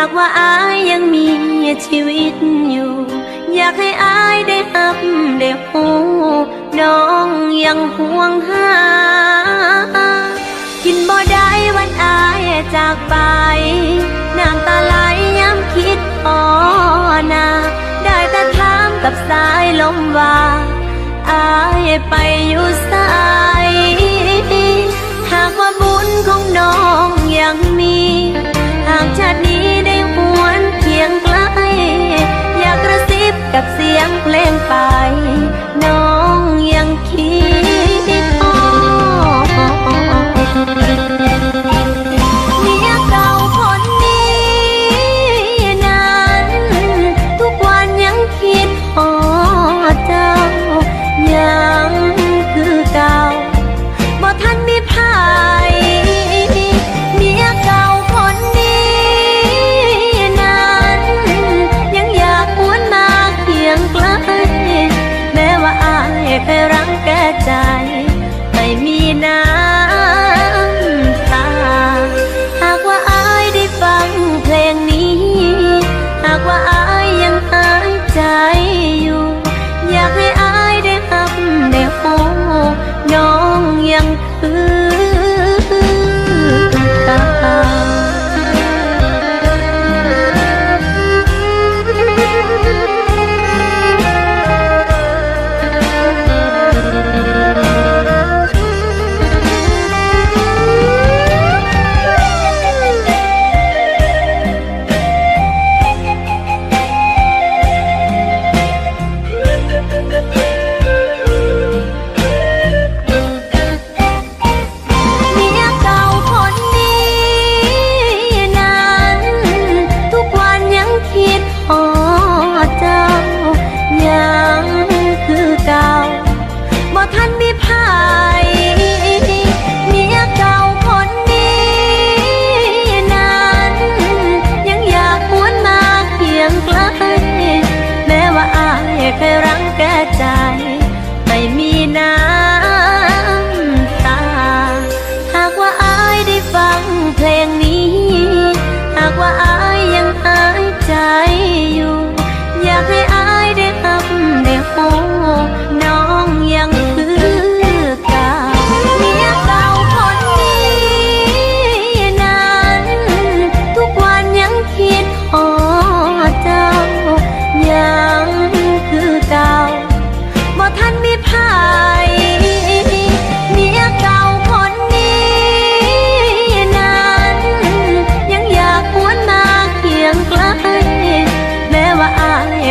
ากว่าอายยังมีชีวิตอยู่ อยากให้อายได้อับได้หูน้องยังห่วงหา กินบ่ได้วันอายจากไปน้ำตาไหลย้ำคิดอ่อนาได้แต่ถามกับสายลมว่าอายไปอยู่สายหากว่าบุญของน้องยังมี หากชาติ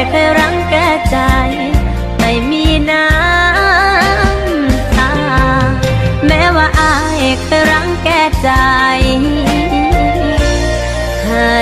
ใครรังแกใจ ไม่มีน้ำตา แม้ว่าอายเคยรังแกใจ ให้